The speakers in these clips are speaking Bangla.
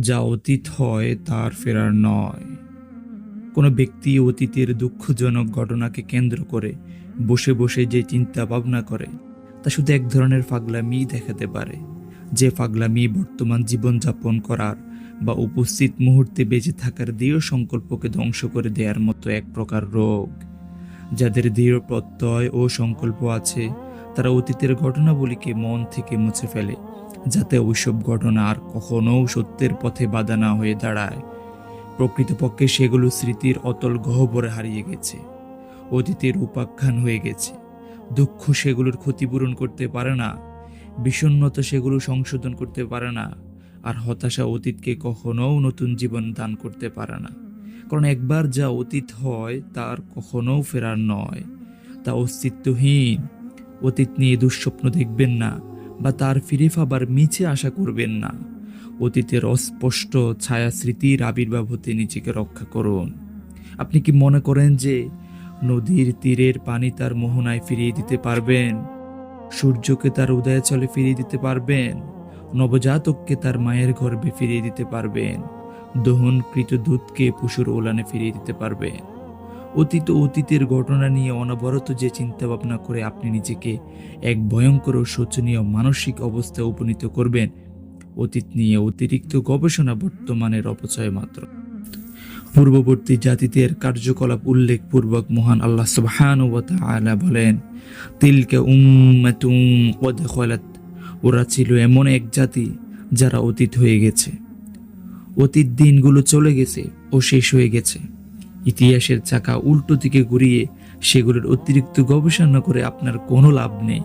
যা অতীত হয় তার ফেরার নয়। কোনো ব্যক্তি অতীতের দুঃখজনক ঘটনাকে কেন্দ্র করে বসে বসে যে চিন্তা ভাবনা করে, তা শুধু এক ধরনের পাগলামি দেখাতে পারে। যে পাগলামি বর্তমান জীবনযাপন করার বা উপস্থিত মুহূর্তে বেঁচে থাকার দৃঢ় সংকল্পকে ধ্বংস করে দেওয়ার মতো এক প্রকার রোগ। যাদের দৃঢ় প্রত্যয় ও সংকল্প আছে, তারা অতীতের ঘটনাবলীকে মন থেকে মুছে ফেলে। যাতে ওইসব ঘটনা আর কখনও সত্যের পথে বাধা না হয়ে দাঁড়ায়। প্রকৃতপক্ষে সেগুলো স্মৃতির অতল গহ্বরে হারিয়ে গেছে। অতীতের উপাখ্যান হয়ে গেছে। দুঃখ সেগুলোর ক্ষতিপূরণ করতে পারে না। বিষণ্ণতা সেগুলো সংশোধন করতে পারে না। আর হতাশা অতীতকে কখনও নতুন জীবন দান করতে পারে না। কারণ একবার যা অতীত হয়, তার কখনোও ফেরার নয়। তা অস্তিত্বহীন। অতীত নিয়ে দুঃস্বপ্ন দেখবেন না। বা তার ফিরে পাবার মিছে আশা করবেন না। অতীতের অস্পষ্ট ছায়া স্মৃতির আবির্ভাব হতে নিজেকে রক্ষা করুন। আপনি কি মনে করেন যে নদীর তীরের পানি তার মোহনায় ফিরিয়ে দিতে পারবেন? সূর্যকে তার উদয়াচলে ফিরিয়ে দিতে পারবেন? নবজাতককে তার মায়ের গর্ভে ফিরিয়ে দিতে পারবেন? দহনকৃত দুধকে পশুর ওলানে ফিরিয়ে দিতে পারবেন? অতীত অতীতের ঘটনা নিয়ে অনবরত যে চিন্তা ভাবনা করে আপনি নিজেকে এক ভয়ঙ্কর ও শোচনীয় মানসিক অবস্থায় উপনীত করবেন, অতীত নিয়ে অতিরিক্ত গবেষণা বর্তমানের অপচয় মাত্র। পূর্ববর্তী জাতিদের কার্যকলাপ উল্লেখপূর্বক মহান আল্লাহ সুবহান তাআলা বলেন, তিলকা উম্মাতুম কদ খালাত ওরা ছিল এমন এক জাতি যারা অতীত হয়ে গেছে। অতীত দিনগুলো চলে গেছে ও শেষ হয়ে গেছে। ইতিহাসের চাকা উল্টো দিকে ঘুরিয়ে সেগুলোর অতিরিক্ত গবেষণা করে আপনার কোনো লাভ নেই।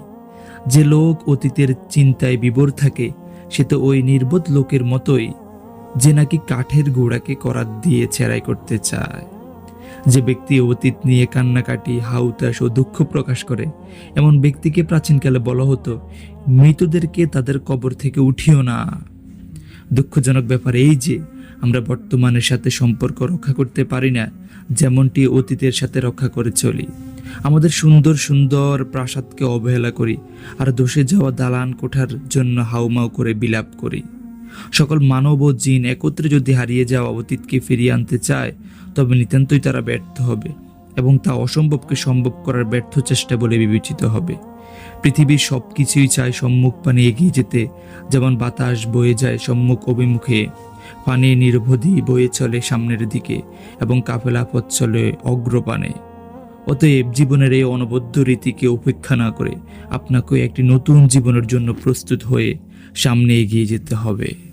যে লোক অতীতের চিন্তায় বিভোর থাকে, সে তো ওই নির্বোধ লোকের মতোই, যে নাকি কাঠের গোড়াকে করাত দিয়ে ছেড়াই করতে চায়। যে ব্যক্তি অতীত নিয়ে কান্নাকাটি হাউতাস ও দুঃখ প্রকাশ করে, এমন ব্যক্তিকে প্রাচীনকালে বলা হতো, মৃতদেরকে তাদের কবর থেকে উঠিও না। দুঃখজনক ব্যাপার এই যে আমরা বর্তমানের সাথে সম্পর্ক রক্ষা করতে পারি না, যেমনটি অতীতের সাথে রক্ষা করে চলি। আমাদের সুন্দর সুন্দর প্রাসাদকে অবহেলা করি, আর দোষে যাওয়া দালান কোঠার জন্য হাউমাউ করে বিলাপ করি। সকল মানব ও জিন একত্রে যদি হারিয়ে যাওয়া অতীতকে ফিরিয়ে আনতে চায়, তবে নিতান্তই তারা ব্যর্থ হবে এবং তা অসম্ভবকে সম্ভব করার ব্যর্থ চেষ্টা বলে বিবেচিত হবে। পৃথিবীর সব কিছুই চায় সম্মুখ পানে এগিয়ে যেতে, যেমন বাতাস বয়ে যায় সম্মুখ অভিমুখে। পানি নির্বধি বয়ে চলে সামনের দিকে এবং কাফেলা পথ চলে অগ্রপানে। অতএব জীবনের এই অনবদ্য রীতিকে উপেক্ষা না করে আপনাকে একটি নতুন জীবনের জন্য প্রস্তুত হয়ে সামনে এগিয়ে যেতে হবে।